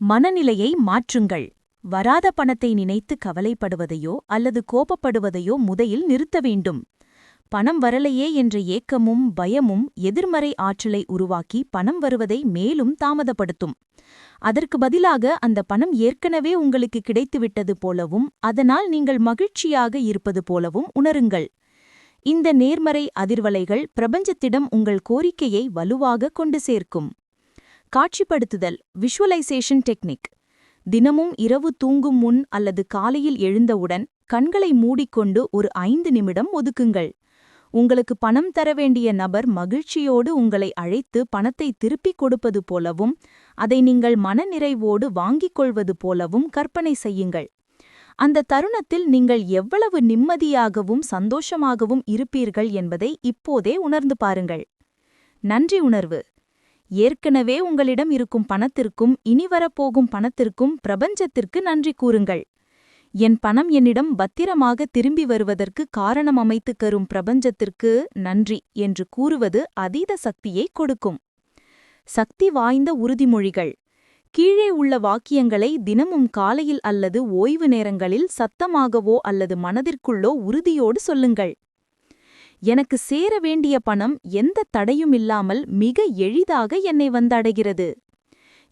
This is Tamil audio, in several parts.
மனநிலையை மாற்றுங்கள். வராத பணத்தை நினைத்து கவலைப்படுவதையோ அல்லது கோபப்படுவதையோ முதலில் நிறுத்த வேண்டும். பணம் வரலையே என்ற ஏக்கமும் பயமும் எதிர்மறை ஆற்றலை உருவாக்கி பணம் வருவதை மேலும் தாமதப்படுத்தும். அதற்கு பதிலாக அந்த பணம் ஏற்கனவே உங்களுக்கு கிடைத்துவிட்டது போலவும் அதனால் நீங்கள் மகிழ்ச்சியாக இருப்பது போலவும் உணருங்கள். இந்த நேர்மறை அதிர்வலைகள் பிரபஞ்சத்திடம் உங்கள் கோரிக்கையை வலுவாக கொண்டு சேர்க்கும். காட்சிப்படுத்துதல் விஷுவலைசேஷன் டெக்னிக் தினமும் இரவு தூங்கும் முன் அல்லது காலையில் எழுந்தவுடன் கண்களை மூடிக்கொண்டு ஒரு ஐந்து நிமிடம் ஒதுக்குங்கள். உங்களுக்கு பணம் தர வேண்டிய நபர் மகிழ்ச்சியோடு உங்களை அழைத்து பணத்தை திருப்பிக் கொடுப்பது போலவும் அதை நீங்கள் மனநிறைவோடு வாங்கிக் கொள்வது போலவும் கற்பனை செய்யுங்கள். அந்த தருணத்தில் நீங்கள் எவ்வளவு நிம்மதியாகவும் சந்தோஷமாகவும் இருப்பீர்கள் என்பதை இப்போதே உணர்ந்து பாருங்கள். நன்றி உணர்வு. ஏற்கனவே உங்களிடம் இருக்கும் பணத்திற்கும் இனிவரப்போகும் பணத்திற்கும் பிரபஞ்சத்திற்கு நன்றி கூறுங்கள். என் பணம் என்னிடம் பத்திரமாக திரும்பி வருவதற்கு காரணம் அமைத்து கரும் பிரபஞ்சத்திற்கு நன்றி என்று கூறுவது அதீத சக்தியை கொடுக்கும். சக்தி வாய்ந்த உறுதிமொழிகள். கீழே உள்ள வாக்கியங்களை தினமும் காலையில் அல்லது ஓய்வு நேரங்களில் சத்தமாகவோ அல்லது மனதிற்குள்ளோ உறுதியோடு சொல்லுங்கள். எனக்கு சேர வேண்டிய பணம் எந்த தடையும் இல்லாமல் மிக எளிதாக என்னை வந்தடைகிறது.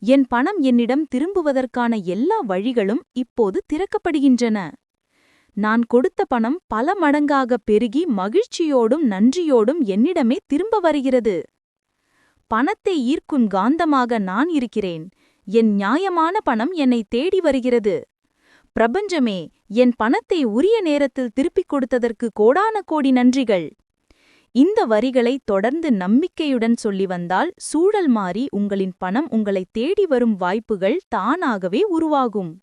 என் பணம் என்னிடம் திரும்புவதற்கான எல்லா வழிகளும் இப்போது திறக்கப்படுகின்றன. நான் கொடுத்த பணம் பல மடங்காக பெருகி மகிழ்ச்சியோடும் நன்றியோடும் என்னிடமே திரும்ப வருகிறது. பணத்தை ஈர்க்கும் காந்தமாக நான் இருக்கிறேன். என் நியாயமான பணம் என்னை தேடி வருகிறது. பிரபஞ்சமே என் பணத்தை உரிய நேரத்தில் திருப்பிக் கொடுத்ததற்கு கோடான கோடி நன்றிகள். இந்த வரிகளை தொடர்ந்து நம்பிக்கையுடன் சொல்லி வந்தால் சூழல் மாறி உங்களின் பணம் உங்களை தேடி வரும் வாய்ப்புகள் தானாகவே உருவாகும்.